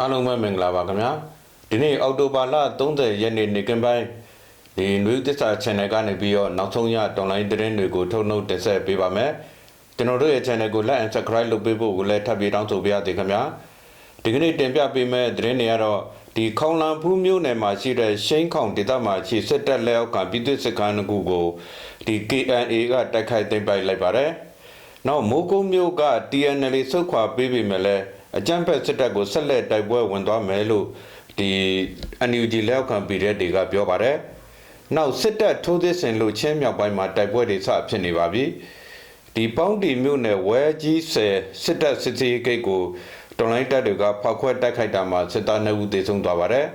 အားလုံးပဲမင်္ဂလာပါခင်ဗျာဒီနေ့အောက်တိုဘာလ30ရက်နေ့နေ့ကင်းပိုင်းဒီနွေသစ္စာ channel ကနေပြီးတော့နောက်ဆုံးရ online သတင်းတွေကိုထုတ်နှုတ်တင်ဆက်ပေးပါမယ်ကျွန်တော်တို့ရဲ့ channel ကို like and subscribe လုပ်ပေးဖို့ကိုလည်းထပ်ပြီးတောင်းဆိုပေးရသေးခင်ဗျာဒီကနေ့တင်ပြပေးမယ့်သတင်းတွေကတော့ဒီခေါင်လန်ဖူးမြို့နယ်မှာရှိတဲ့ရှိန်ခေါင်ဒေသမှာရှိစစ်တပ်လက်အောက်ကပြည်သူစစ်ကားနှစ်ခုကိုဒီ KNA ကတိုက်ခိုက်သိမ်းပိုက်လိုက်ပါတယ်နောက်မိုးကုတ်မြို့က TNL ဆုတ်ခွာပေးပေမဲ့လည်း အကြမ်းဖက်စစ်တပ်ကိုဆက်လက်တိုက်ပွဲဝင်သွားမယ်လို့ဒီ NUG လက်အောက်ခံပြည်တဲ့တွေကပြောပါတယ်။နောက်စစ်တပ်ထိုးသစ်ဆင်လို့ချင်းမြောက်ပိုင်းမှာတိုက်ပွဲတွေစဖြစ်နေပါပြီ။ဒီပေါင်းတီမြို့နယ်ဝဲကြီးဆယ်စစ်တပ်စစ်စီဂိတ်ကိုတော်လိုင်းတပ်တွေကဖောက်ခွဲတိုက်ခိုက်တာမှာစစ်သား2ဦးသေဆုံးသွားပါတယ်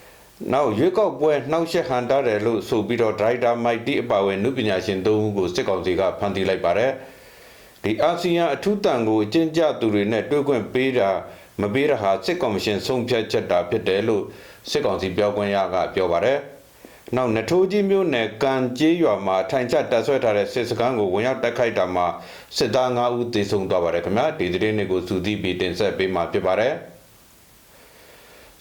။နောက်ရွေးကောက်ပွဲနှောက်ယှက်ဟန်တာတယ်လို့ဆိုပြီးတော့ဒရိုက်တာမိုက်တီအပါအဝင်နုပညာရှင်3ဦးကိုစစ်ကောင်စီကဖမ်းဆီးလိုက်ပါတယ်။ ဒီအာဆီယံအထူးတန်ကိုအကျဉ်းကျသူတွေနဲ့တွေ့ခွင့်ပေးတာမပေးတာဟာစစ်ကော်မရှင်ဆုံးဖြတ်ချက်တာဖြစ်တယ်လို့စစ်ကောင်စီပြောခွင့်ရကပြောပါတယ်။နောက်နထိုးကြီးမြို့နယ်ကံကျေးရွာမှာထိုင်ချတပ်ဆွဲထားတဲ့စစ်စခန်းကိုဝင်ရောက်တိုက်ခိုက်တာမှာစစ်သား9ဦးသေဆုံးသွားပါတယ်ခင်ဗျာဒီသတင်းတွေကိုစူးစီးပြီးတင်ဆက်ပေးမှာဖြစ်ပါတယ်။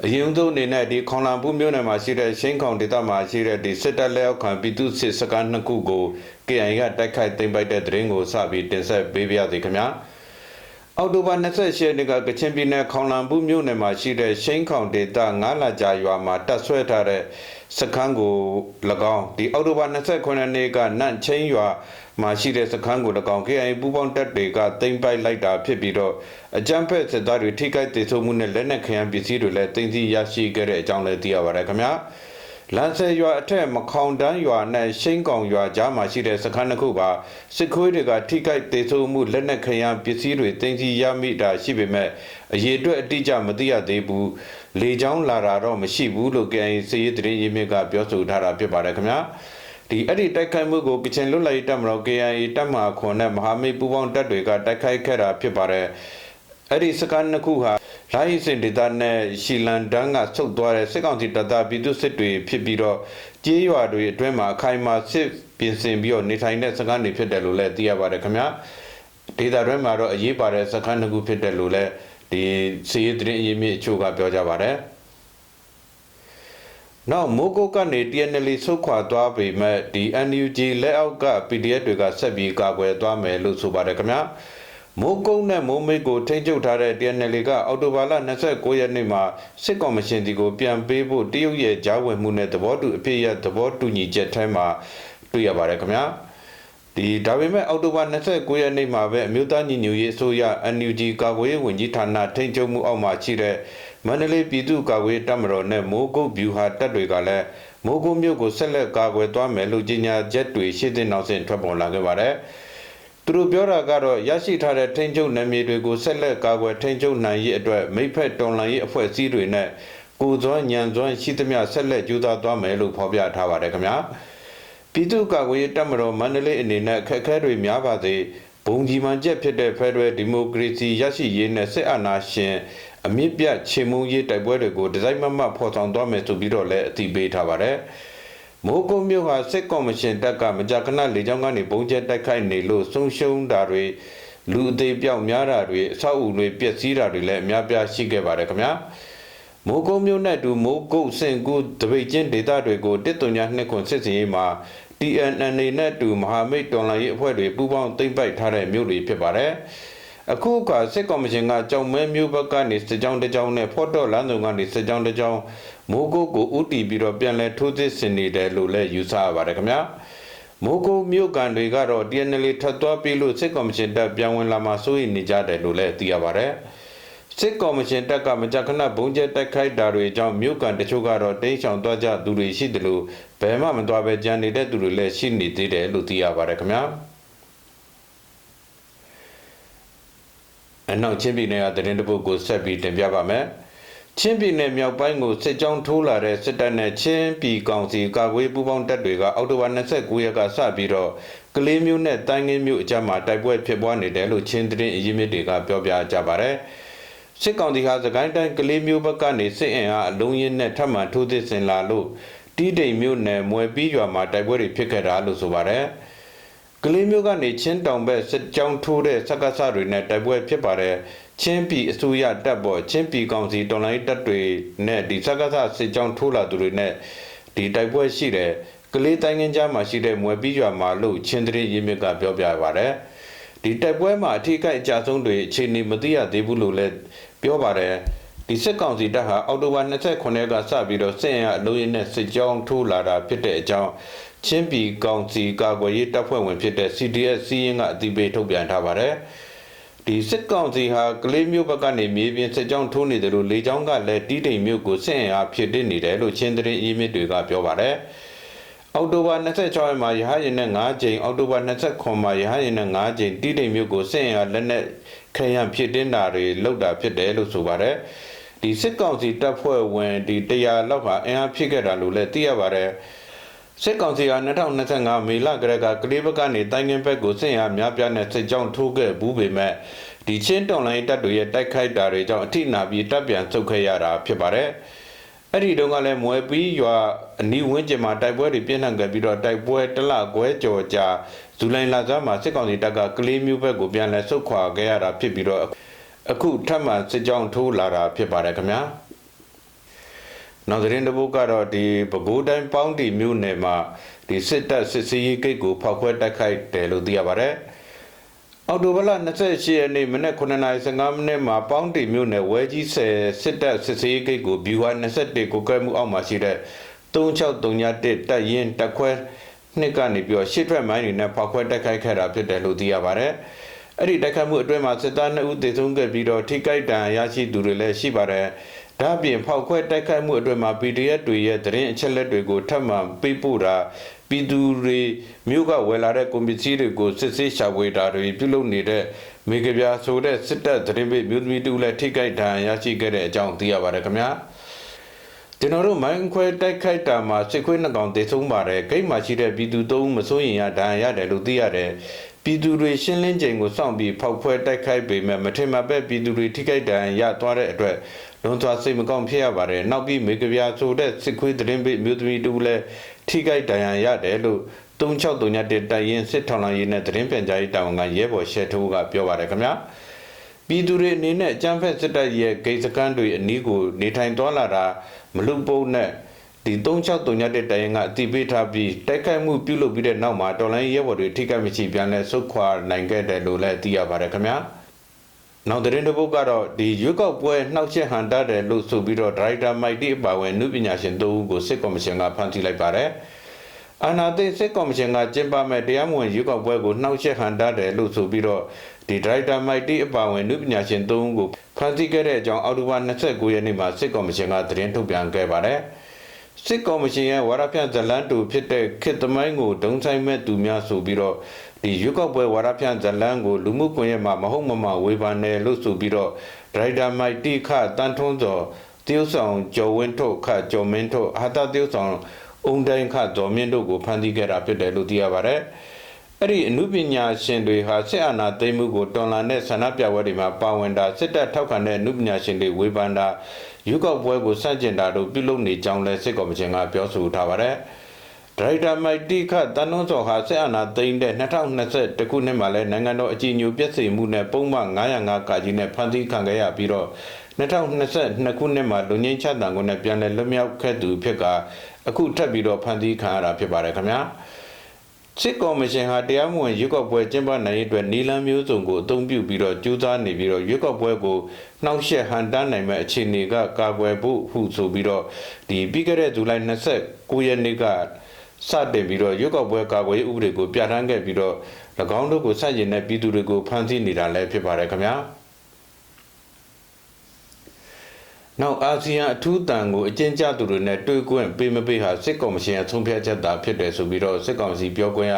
အရင်ဆုံးအနေနဲ့ဒီခေါင်လန်ပူမြို့နယ်မှာရှိတဲ့ရှင်းခေါင်ဒေသမှာရှိတဲ့ဒီစစ်တပ်လက်အောက်ခံပြည်သူစစ်စခန်းနှစ်ခုကို KIA ကတိုက်ခိုက်သိမ်းပိုက်တဲ့သတင်းကိုစပြီးတင်ဆက်ပေးပါရစေခင်ဗျာအောက်တိုဘာ28ရက်နေ့ကကချင်ပြည်နယ်ခေါင်လန်ပူမြို့နယ်မှာရှိတဲ့ရှင်းခေါင်ဒေသ9လကြာရွာမှာတပ်ဆွဲထားတဲ့စခန်းကို၎င်းဒီအောက်တိုဘာ29ရက်နေ့ကနန့်ချင်းရွာ မှာရှိတဲ့စခန်းကို၎င်း KIA ပူးပေါင်းတပ်တွေကသိမ်းပိုက်လိုက်တာဖြစ်ပြီးတော့အကြမ်းဖက်စစ်သားတွေထိခိုက်ဒေဆုံးမှုနဲ့လက်နက်ခဲယမ်းပစ္စည်းတွေလည်းသိမ်းဆည်းရရှိခဲ့တဲ့အကြောင်းလည်းသိရပါတယ်ခင်ဗျာလန်ဆယ်ရွာအထက်မခေါင်တန်းရွာနဲ့ရှိန်ကောင်ရွာကြားမှာရှိတဲ့စခန်းတစ်ခုပါစစ်ခွေးတွေကထိခိုက်ဒေဆုံးမှုလက်နက်ခဲယမ်းပစ္စည်းတွေသိမ်းဆည်းရမိတာရှိပေမဲ့အရေးအတွက်အတိအကျမသိရသေးဘူးလေချောင်းလာတာတော့မရှိဘူးလို့ KIA စစ်ရေးသတင်းရင်းမြစ်ကပြောဆိုထားတာဖြစ်ပါတယ်ခင်ဗျာ ဒီအဲ့ဒီတိုက်ခိုက်မှုကိုကချင်လွတ်လပ်ရေးတပ်မတော် KIA တပ်မဟာခွန်နဲ့မဟာမိတ်ပူးပေါင်းတပ်တွေကတိုက်ခိုက်ခဲ့တာဖြစ်ပါတယ်အဲ့ဒီစကန်နှစ်ခုဟာလိုင်းစင်ဒေတာနဲ့ရှီလန်ဒန်းကဆုတ်သွားတဲ့စစ်ကောင်စီတပ်သားပြည်သူစစ်တွေဖြစ်ပြီးတော့ကြေးရွာတွေအတွင်းမှာအခိုင်အမာစစ်ပြင်ဆင်ပြီးတော့နေထိုင်တဲ့စကန်တွေဖြစ်တယ်လို့လည်းသိရပါတယ်ခင်ဗျာဒေတာတွင်းမှာတော့အရေးပါတဲ့စကန်နှစ်ခုဖြစ်တယ်လို့လည်းဒီစီးရီးသတင်းအရေးမြစ်အချို့ကပြောကြပါတယ် နောက်မိုးကုတ်ကနေ TNL ဆုတ်ခွာသွားပေမဲ့ဒီ NUG လက်အောက်က PDF တွေကဆက်ပြီးကာကွယ်သွားမယ်လို့ဆိုပါတယ်ခင်ဗျာမိုးကုတ်နဲ့မိုးမိတ်ကိုထိန်းချုပ်ထားတဲ့ TNL ကအောက်တိုဘာလ29ရက်နေ့မှာစစ်ကော်မရှင်ဒီကိုပြန်ပေးဖို့တရုတ်ရဲ့ကြားဝင်မှုနဲ့သဘောတူအပြည့်ရသဘောတူညီချက်ထဲမှာတွေ့ရပါတယ်ခင်ဗျာဒီဒါပေမဲ့အောက်တိုဘာ29ရက်နေ့မှာပဲအမျိုးသားညီညွတ်ရေးအစိုးရ NUG ကာကွယ်ရေးဝန်ကြီးဌာနထိန်းချုပ်မှုအောက်မှာရှိတဲ့ မန္တလေးပြည်သူ့ကာကွယ်တပ်မတော်နဲ့မိုးကုတ်ဗျူဟာတပ်တွေကလည်းမိုးကုတ်မြို့ကိုဆက်လက်ကာကွယ်သွားမယ်လို့ကြေညာချက်တွေရှင်းတဲ့နောက်ဆက်ထွက်ပေါ်လာခဲ့ပါတယ်။သူတို့ပြောတာကတော့ရရှိထားတဲ့ထိန်းချုပ်နယ်မြေတွေကိုဆက်လက်ကာကွယ်ထိန်းချုပ်နိုင်ရေးအတွက်မိဖက်တော်လှန်ရေးအဖွဲ့အစည်းတွေနဲ့ကိုယ်စွမ်းညံစွမ်းရှိသမျှဆက်လက်ကြိုးစားသွားမယ်လို့ဖော်ပြထားပါတယ်ခင်ဗျာ။ပြည်သူ့ကာကွယ်ရေးတပ်မတော်မန္တလေးအနေနဲ့ခက်ခဲတွေများပါစေဘုံကြီးမှန်ချက်ဖြစ်တဲ့ဖက်ဒရယ်ဒီမိုကရေစီရရှိရေးနဲ့စစ်အာဏာရှင် အမြင့်ပြတ်ချေမှုန်းရေးတိုက်ပွဲတွေကိုဒီဇိုင်းမမဖော်ဆောင်သွားမယ်ဆိုပြီးတော့လည်းအသိပေးထားပါတယ်။မိုးကုတ်မြို့ဟာစစ်ကော်မရှင်တပ်ကမကြာခဏလေကြောင်းကနေပုံကျဲတိုက်ခိုက်နေလို့ဆုံးရှုံးတာတွေလူအသေးပြောက်များတာတွေအဆောက်အဦတွေပျက်စီးတာတွေလည်းအများပြားရှိခဲ့ပါတယ်ခင်ဗျာ။မိုးကုတ်မြို့နဲ့တူမိုးကုတ်စင်ကူတပိတ်ချင်းဒေသတွေကိုတစ်သွညာနှစ်ခွန်စစ်စင်ရေးမှာ TNN နဲ့တူမဟာမိတ်တော်လှန်ရေးအဖွဲ့တွေပူးပေါင်းသိမ့်ပိုက်ထားတဲ့မြို့တွေဖြစ်ပါတယ်။ အခုအခါစစ်ကော်မရှင်ကကြောင်မဲမျိုးဘက်ကနေစစ်ကြောင်းတစ်ကြောင်းနဲ့ဖော့တော့လမ်းစုံကနေစစ်ကြောင်းတစ်ကြောင်းမိုးကုတ်ကိုဥတီပြီးတော့ပြန်လဲထိုးစစ်ဆင်နေတယ်လို့လည်းယူဆရပါတယ်ခင်ဗျာမိုးကုတ်မြို့ကန်တွေကတော့ TNL ထပ်သွားပြီးလို့စစ်ကော်မရှင်တပ်ပြန်ဝင်လာမှစိုးရိမ်နေကြတယ်လို့လည်းသိရပါတယ်စစ်ကော်မရှင်တပ်ကမကြခဏဘုံကျဲတိုက်ခိုက်တာတွေကြောင့်မြို့ကန်တချို့ကတော့တိမ်းရှောင်သွားကြသူတွေရှိတယ်လို့ဘယ်မှမသွားပဲကြံနေတဲ့သူတွေလည်းရှိနေသေးတယ်လို့သိရပါတယ်ခင်ဗျာ အနောက်ချင်းပြည်နယ်ကသတင်းတပုတ်ကိုဆက်ပြီးတင်ပြပါမယ်။ချင်းပြည်နယ်မြောက်ပိုင်းကိုစစ်ကြောင်းထိုးလာတဲ့စစ်တပ်နဲ့ချင်းပြည်ကောင်စီကာကွယ်ပူးပေါင်းတပ်တွေကအောက်တိုဘာ29ရက်ကစပြီးတော့ကလေးမျိုးနဲ့တိုင်းငင်းမျိုးအကြမ်းမှာတိုက်ပွဲဖြစ်ပွားနေတယ်လို့ချင်းသတင်းအရင်းမြစ်တွေကပြောပြကြပါဗျ။စစ်ကောင်စီဟာစကိုင်းတိုင်းကလေးမျိုးဘက်ကနေစစ်အင်အားအလုံးရင်းနဲ့ထပ်မံထိုးသစ်ဆင်လာလို့တီးတိမ်မျိုးနယ်မွဲပြီးရွာမှာတိုက်ပွဲတွေဖြစ်ခဲ့တာလို့ဆိုပါတယ်။က လေးမျိုးကနေချင်းတောင်ဘက်စစ်ကြောင်းထိုးတဲ့စက္ကစတွေနဲ့တိုက်ပွဲဖြစ်ပါတယ်ချင်းပြည်အစိုးရတပ်ပေါ်ချင်းပြည်ကောင်စီတော်လိုင်းတပ်တွေနဲ့ဒီစကားစစစ်ကြောင်းထိုးလာသူတွေနဲ့ဒီတိုက်ပွဲရှိတဲ့ကလေးတိုင်းငင်းကြားမှာရှိတဲ့မွယ်ပြီးရွာမှာလို့ချင်းတရင်းရင်းမြစ်ကပြောပြပါတယ်ဒီတိုက်ပွဲမှာအထူးကိအကြဆုံးတွေအခြေအနေမသိရသေးဘူးလို့လည်းပြောပါတယ်ဒီစစ်ကောင်စီတပ်ဟာအောက်တိုဘာ29ရက်ကစပြီးတော့စစ်ရင်အလုံးရင်းနဲ့စစ်ကြောင်းထိုးလာတာဖြစ်တဲ့အကြောင်း ချင်းပြည်ကောင်စီကာကွယ်ရေးတပ်ဖွဲ့ဝင်ဖြစ်တဲ့ CDS စီးရင်ကအသိပေးထုတ်ပြန်ထားပါတယ်ဒီစစ်ကောင်စီဟာကလေးမျိုးဘက်ကနေမြေပြင်စစ်ကြောင်းထိုးနေတယ်လို့လေကြောင်းကလည်းတီးတိမ်မျိုးကိုစစ်ရင်အားဖြစ်တည်နေတယ်လို့ချင်းတရင်အီးမြစ်တွေကပြောပါတယ်အောက်တိုဘာ26ရက်မှာရဟရင်နဲ့9ကြိမ်အောက်တိုဘာ29မှာရဟရင်နဲ့9ကြိမ်တီးတိမ်မျိုးကိုစစ်ရင်အားလက်နက်ခရံဖြစ်တင်တာတွေလောက်တာဖြစ်တယ်လို့ဆိုပါတယ်ဒီစစ်ကောင်စီတပ်ဖွဲ့ဝင်ဒီ100လောက်ဟာအင်အားဖြစ်ခဲ့တာလို့လည်းသိရပါတယ် စစ်ကောင်စီက2025မေလကရကကလေးဘက်ကနေတိုင်းငင်းဘက်ကိုစစ်ရများပြားနဲ့စစ်ကြောင်းထိုးခဲ့ဘူးပေမဲ့ဒီချင်းတော်လိုင်းတပ်တွေရဲ့တိုက်ခိုက်တာတွေကြောင့်အထိနာပြီးတပ်ပြန်ဆုတ်ခဲ့ရတာဖြစ်ပါတယ်။အဲ့ဒီတုန်းကလည်းမွဲပြီးရွာအနီးဝန်းကျင်မှာတိုက်ပွဲတွေပြင်းထန်ခဲ့ပြီးတော့တိုက်ပွဲတလခွဲကြော်ကြာဇူလိုင်လဆန်းမှာစစ်ကောင်စီတပ်ကကလေးမျိုးဘက်ကိုပြန်လဲဆုတ်ခွာခဲ့ရတာဖြစ်ပြီးတော့အခုထပ်မံစစ်ကြောင်းထိုးလာတာဖြစ်ပါတယ်ခင်ဗျာ။ နောက်သတင်းတစ်ပုဒ်ကတော့ဒီပဲခူးတိုင်းပေါင်းတီမြို့နယ်မှာဒီစစ်တပ်စစ်စည်းရေးဂိတ်ကိုဖောက်ခွဲတိုက်ခိုက်တယ်လို့သိရပါတယ်။အော်တိုဘလ28ရက်နေ့မနက်9:15မိနစ်မှာပေါင်းတီမြို့နယ်ဝဲကြီးဆယ်စစ်တပ်စစ်စည်းရေးဂိတ်ကိုဘီဝါ21ကိုကဲမှုအောက်မှာရှိတဲ့3631တပ်ရင်းတပ်ခွဲနှစ်ကနေပြီးတော့ရှစ်ထွက်မိုင်းတွေနဲ့ဖောက်ခွဲတိုက်ခိုက်ခဲ့တာဖြစ်တယ်လို့သိရပါတယ်။အဲ့ဒီတိုက်ခိုက်မှုအတွင်းမှာစစ်သား2ဦးသေဆုံးခဲ့ပြီးတော့ထိခိုက်ဒဏ်ရာရရှိသူတွေလည်းရှိပါတယ်။ ဒါ့အပြင်ဖောက်ခွဲတိုက်ခိုက်မှုအတွင်းမှာ PDF တွေရဲ့သတင်းအချက်လက်တွေကိုထပ်မံပေးပို့တာပြည်သူတွေမြို့ကဝယ်လာတဲ့ကွန်ပျူတာတွေကိုစစ်ဆေးရှာဖွေတာတွေပြုလုပ်နေတဲ့မေကပြာဆိုတဲ့စစ်တပ်သတင်းပေးမြို့သမီးတူလည်းထိခိုက်ဒဏ်ရာရရှိခဲ့တဲ့အကြောင်းသိရပါတယ်ခင်ဗျာကျွန်တော်တို့မိုင်းခွဲတိုက်ခိုက်တာမှာစစ်ခွေးနှကောင်တေဆုံးပါတယ်ဂိတ်မှာရှိတဲ့ပြည်သူသုံးမစိုးရင်ရဒဏ်ရာရတယ်လို့သိရတယ်ပြည်သူတွေရှင်းလင်းချိန်ကိုစောင့်ပြီးဖောက်ခွဲတိုက်ခိုက်ပေမဲ့မထင်မှပဲပြည်သူတွေထိခိုက်ဒဏ်ရာရသွားတဲ့အတွက် လွန်စွာစိတ်မကောင်းဖြစ်ရပါတယ်နောက်ပြီးမေကပြာဆိုတဲ့စစ်ခွေးသတင်းပေးမြို့သမီးတူလည်းထိခိုက်ဒဏ်ရာရတယ်လို့3631တိုင်ရင်စစ်ထောင်လိုင်းရေးနဲ့သတင်းပြန်ကြားရေးတာဝန်ခံရဲဘော်ရှဲထိုးကပြောပါတယ်ခင်ဗျာပြည်သူတွေအနေနဲ့အကြမ်းဖက်စစ်တပ်ရဲ့ဂိတ်စကန်တွေအနီးကိုနေထိုင်သွားလာတာမလူပုံနဲ့ဒီ3631တိုင်ရင်ကအတိပေးထားပြီးတိုက်ခိုက်မှုပြုလုပ်ပြီးတဲ့နောက်မှာတော်လိုင်းရဲဘော်တွေထိခိုက်မရှိပြန်လဲဆုတ်ခွာနိုင်ခဲ့တယ်လို့လည်းသိရပါတယ်ခင်ဗျာ နောက်သတင်းတစ်ပုဒ်ကတော့ဒီရွေးကောက်ပွဲနှောက်ယှက်ဟန်တာတယ်လို့ဆိုပြီးတော့ဒါရိုက်တာမိုက်တီအပါဝင်နုပညာရှင်၃ဦးကိုစစ်ကော်မရှင်ကဖမ်းဆီးလိုက်ပါတယ်။အာနာသိစစ်ကော်မရှင်ကကျင်းပမဲ့တရားမဝင်ရွေးကောက်ပွဲကိုနှောက်ယှက်ဟန်တာတယ်လို့ဆိုပြီးတော့ဒီဒါရိုက်တာမိုက်တီအပါဝင်နုပညာရှင်၃ဦးကိုဖမ်းဆီးခဲ့တဲ့အကြောင်းအောက်တိုဘာ29ရက်နေ့မှာစစ်ကော်မရှင်ကသတင်းထုတ်ပြန်ခဲ့ပါတယ်။စစ်ကော်မရှင်ရဲ့ဝါရဖြန့်ဇလန်တူဖြစ်တဲ့ခေတ်သမိုင်းကိုဒုံဆိုင်မဲ့သူများဆိုပြီးတော့ ဒီရွက်ကောက်ပွဲဝါရဖြန့်ဇလန်းကိုလူမှုကွန်ရက်မှာမဟုတ်မမှဝေဖန်တယ်လို့ဆိုပြီးတော့ဒရိုက်တာမိုက်တိခတန်ထွန်းစောတရုတ်ဆောင်ကျော်ဝင်းထုတ်ခကျော်မင်းထုတ်ဟာတာတရုတ်ဆောင်အုံတိုင်းခဒေါ်မင်းတို့ကိုဖမ်းဆီးခဲ့တာဖြစ်တယ်လို့သိရပါတယ်အဲ့ဒီအမှုပညာရှင်တွေဟာစစ်အာဏာသိမ်းမှုကိုတော်လှန်တဲ့ဆန္ဒပြပွဲတွေမှာပါဝင်တာစစ်တပ်ထောက်ခံတဲ့အမှုပညာရှင်တွေဝေဖန်တာရွေးကောက်ပွဲကိုစန့်ကျင်တာတို့ပြုလုပ်နေကြောင်းလည်းစစ်ကော်မရှင်ကပြောဆိုထားပါတယ်။ ဒရိုက်တာမိုက်တိခတန်နှုံးစော်ဟာဆက်အာဏာသိမ်းတဲ့2021ခုနှစ်မှာလဲနိုင်ငံတော်အကြီးအကျယ်ပြည့်စုံမှုနဲ့ပုံမှန်905ကကြီးနဲ့ဖန်ဆီးခံခဲ့ရပြီးတော့2022ခုနှစ်မှာလူငင်းချတန်ကိုနဲ့ပြန်လည်လွတ်မြောက်ခဲ့သူဖြစ်ကအခုထပ်ပြီးတော့ဖန်ဆီးခံရတာဖြစ်ပါတယ်ခင်ဗျာစစ်ကော်မရှင်ဟာတရားမဝင်ရွက်ကောက်ပွဲကျင်းပနိုင်ရေးအတွက်နီလန်းမျိုးစုံကိုအသုံးပြုပြီးတော့ကြိုးစားနေပြီးတော့ရွက်ကောက်ပွဲကိုနှောက်ယှက်ဟန်တားနိုင်မဲ့အခြေအနေကကာကွယ်ဖို့ဟုဆိုပြီးတော့ဒီပြီးခဲ့တဲ့ဇူလိုင်29ရက်နေ့က စတင်ပြီးတော့ရွက်ကောက်ပွဲကာကွယ်ရေးဥပဒေကိုပြဋ္ဌာန်းခဲ့ပြီးတော့၎င်းတို့ကိုစတင်တဲ့ပြည်သူတွေကိုဖမ်းဆီးနေတာလည်းဖြစ်ပါတယ်ခင်ဗျာနောက်အာဆီယံအထူးတန်ကိုအကျဉ်းချသူတွေနဲ့တွေ့ခွင့်ပေးမပေးဟာစစ်ကော်မရှင်ရဲ့ဆုံးဖြတ်ချက်သာဖြစ်တယ်ဆိုပြီးတော့စစ်ကောင်စီပြောခွင့်ရ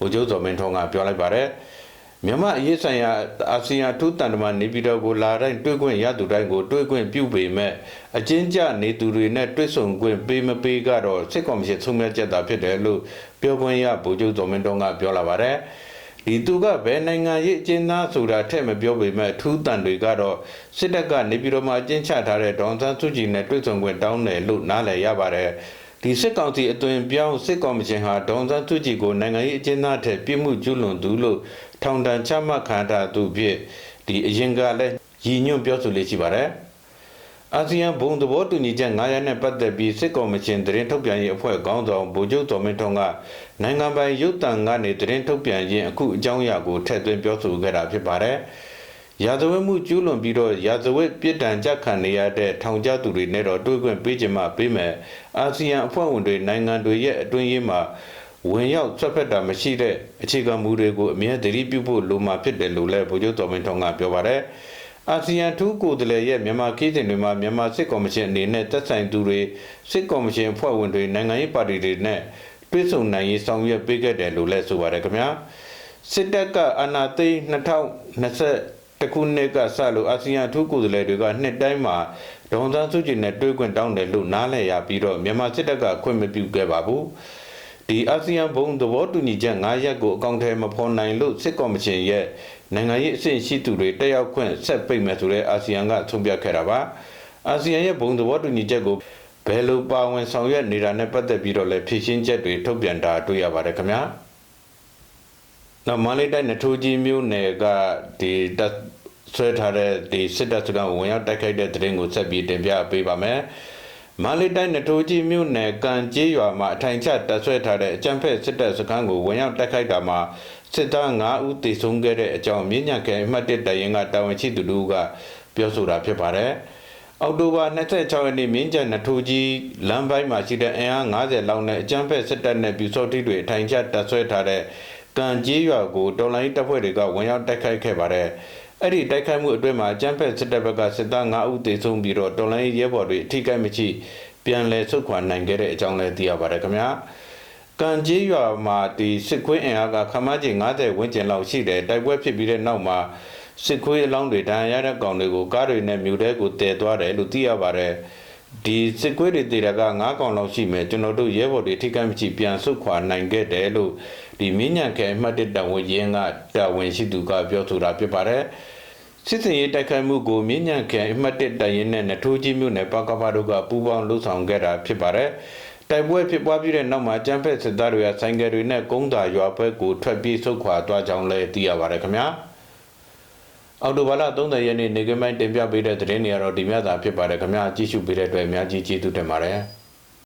ဗိုလ်ချုပ်စော်မင်းထွန်းကပြောလိုက်ပါတယ်။ မြန်မာအရေးဆိုင်ရာအာဆီယံထူးတန်တမန်နေပြည်တော်ကိုလာတိုင်းတွေ့ခွင့်ရသူတိုင်းကိုတွေ့ခွင့်ပြုပေမဲ့အချင်းကြနေသူတွေနဲ့တွေ့ဆုံခွင့်ပေးမပေးကတော့စစ်ကောင်စီဆုံးဖြတ်ချက်သာဖြစ်တယ်လို့ပြောခွင့်ရဗိုလ်ချုပ်တော်မင်းတုံးကပြောလာပါတယ်ဒီသူကဘယ်နိုင်ငံရေးအကျဉ်းသားဆိုတာထက်မပြောပေမဲ့ထူးတန်တွေကတော့စစ်တပ်ကနေပြည်တော်မှာအကျဉ်းချထားတဲ့ဒေါန်ဆန်းစုကြည်နဲ့တွေ့ဆုံခွင့်တောင်းတယ်လို့နားလည်ရပါတယ် ဒီစစ်ကောင်စီအသွင်ပြောင်းစစ်ကော်မရှင်ဟာဒေါန်ဆန်းစုကြည်ကိုနိုင်ငံရေးအကျဉ်းသားထက်ပြစ်မှုကျူးလွန်သူလို့ထောင်ဒဏ်ချမှတ်ခံထားသူဖြစ်ဒီအရင်ကလည်းရည်ညွှန်းပြောဆိုလေးရှိပါတယ်အာဆီယံဘုံသဘောတူညီချက်9ရပ်နဲ့ပတ်သက်ပြီးစစ်ကော်မရှင်သတင်းထုတ်ပြန်ရေးအဖွဲ့ခေါင်းဆောင်ဗိုလ်ချုပ်တော်မင်းထွန်းကနိုင်ငံပိုင်ရုပ်သံကနေသတင်းထုတ်ပြန်ရင်းအခုအကြောင်းအရာကိုထည့်သွင်းပြောဆိုခဲ့တာဖြစ်ပါတယ်။ ရာဇဝတ်မှုကျူးလွန်ပြီးတော့ရာဇဝတ်ပြစ်ဒဏ်ကြခံနေရတဲ့ထောင်ကျသူတွေနဲ့တော့တွေ့ခွင့်ပေးချင်မှပေးမယ်။အာဆီယံအဖွဲ့ဝင်တွေနိုင်ငံတွေရဲ့အတွင်းရေးမှာဝင်ရောက်ဆွတ်ဖက်တာမရှိတဲ့အခြေခံမူတွေကိုအမြဲတမ်းပြုဖို့လိုမှာဖြစ်တယ်လို့လည်းဗိုလ်ချုပ်တော်မင်းထွန်းကပြောပါတယ်။အာဆီယံထူးကိုယ်စားလှယ်ရဲ့မြန်မာခီးစဉ်တွေမှာမြန်မာစစ်ကော်မရှင်အနေနဲ့သက်ဆိုင်သူတွေစစ်ကော်မရှင်အဖွဲ့ဝင်တွေနိုင်ငံရေးပါတီတွေနဲ့တွဲဆုံနိုင်ရေးဆောင်ရွက်ပေးခဲ့တယ်လို့လည်းဆိုပါတယ်ခင်ဗျာစစ်တပ်ကအာဏာသိမ်း2020 တခုနှစ်ကစလို့အာဆီယံထူးကိုယ်စားလှယ်တွေကနှစ်တိုင်းမှာဒေါန်သန်းစုကြည်နဲ့တွေ့ခွင့်တောင်းတယ်လို့နားလည်ရပြီးတော့မြန်မာစစ်တပ်ကခွင့်မပြုခဲ့ပါဘူးဒီအာဆီယံဘုံသဘောတူညီချက်9ရပ်ကိုအကောင့်ထဲမဖော်နိုင်လို့စစ်ကော်မရှင်ရဲ့နိုင်ငံရေးအဆင့်ရှိသူတွေတက်ရောက်ခွင့်ဆက်ပိတ်မယ်ဆိုတဲ့အာဆီယံကဆုံးဖြတ်ခဲ့တာပါအာဆီယံရဲ့ဘုံသဘောတူညီချက်ကိုဘယ်လိုပါဝင်ဆောင်ရွက်နေတာနဲ့ပတ်သက်ပြီးတော့လည်းဖြည့်ရှင်းချက်တွေထုတ်ပြန်တာတွေ့ရပါတယ်ခင်ဗျာ နောက်မန္တလေးတိုင်းနထိုးကြီးမြို့နယ်ကဒီတပ်ဆွဲထားတဲ့ဒီစစ်တပ်စခန်းကိုဝင်ရောက်တိုက်ခိုက်တဲ့တဲ့ရင်ကိုဆက်ပြီးတင်ပြပေးပါမယ်မန္တလေးတိုင်းနထိုးကြီးမြို့နယ်ကံကျေးရွာမှာအထိုင်ချတပ်ဆွဲထားတဲ့အကြမ်းဖက်စစ်တပ်စခန်းကိုဝင်ရောက်တိုက်ခိုက်တာမှာစစ်သား9ဦးသေဆုံးခဲ့တဲ့အကြောင်းမြင်းညံခဲအမှတ်1တရင်ကတာဝန်ရှိသူတို့ကပြောဆိုတာဖြစ်ပါတယ်။အောက်တိုဘာ26ရက်နေ့မြင်းကျန်နထိုးကြီးလမ်းပိုင်းမှာရှိတဲ့အင်အား90လောက်နဲ့အကြမ်းဖက်စစ်တပ်နဲ့ပြူစောတိတွေအထိုင်ချတပ်ဆွဲထားတဲ့ ကံကျေးရွာကိုတော်လိုင်းတပ်ဖွဲ့တွေကဝင်ရောက်တိုက်ခိုက်ခဲ့ပါတယ်။အဲ့ဒီတိုက်ခိုက်မှုအတွင်းမှာကျန်းဖက်စစ်တပ်ဘက်ကစစ်သား9ဦးသေဆုံးပြီးတော့တော်လိုင်းရဲဘော်တွေအထိကိမရှိပြန်လည်ဆုတ်ခွာနိုင်ခဲ့တဲ့အကြောင်းလည်းသိရပါတယ်ခင်ဗျာကံကြီးရွာမှာဒီစစ်ခွေးအင်အားကခမကြီး90ဝန်းကျင်လောက်ရှိတယ်တိုက်ပွဲဖြစ်ပြီးတဲ့နောက်မှာစစ်ခွေးအလောင်းတွေဒဏ်ရာရတဲ့ကောင်တွေကိုကားတွေနဲ့မြူတဲကိုတည်သွားတယ်လို့သိရပါတယ် ဒီစစ်ခွေးတွေတည်တာက9ကောင်လောက်ရှိမယ်ကျွန်တော်တို့ရဲဘော်တွေထိခိုက်မရှိပြန်ဆုတ်ခွာနိုင်ခဲ့တယ်လို့ဒီမင်းညံခဲအမှတ်1တဝန်ရင်းကတာဝန်ရှိသူကပြောဆိုတာဖြစ်ပါတယ်စစ်စင်ရေးတိုက်ခိုက်မှုကိုမြင်းညံခဲအမှတ်1တရင်နဲ့နထိုးကြီးမြို့နယ်ပကဖတို့ကပူးပေါင်းလှုပ်ဆောင်ခဲ့တာဖြစ်ပါတယ်တိုက်ပွဲဖြစ်ပွားပြီးတဲ့နောက်မှာကျန်းဖက်စစ်သားတွေကဆိုင်ကယ်တွေနဲ့ကုန်းတာရွာဘက်ကိုထွက်ပြေးဆုတ်ခွာသွားကြောင်းလည်းသိရပါတယ်ခင်ဗျာ အော်တိုဘာလ30ရက်နေ့နေကမိုင်းတင်ပြပေးတဲ့သတင်းတွေကတော့ဒီမြတ်သာဖြစ်ပါတယ်ခင်ဗျာကြည့်ရှုပေးတဲ့အတွက်အများကြီးကျေးဇူးတင်ပါတယ်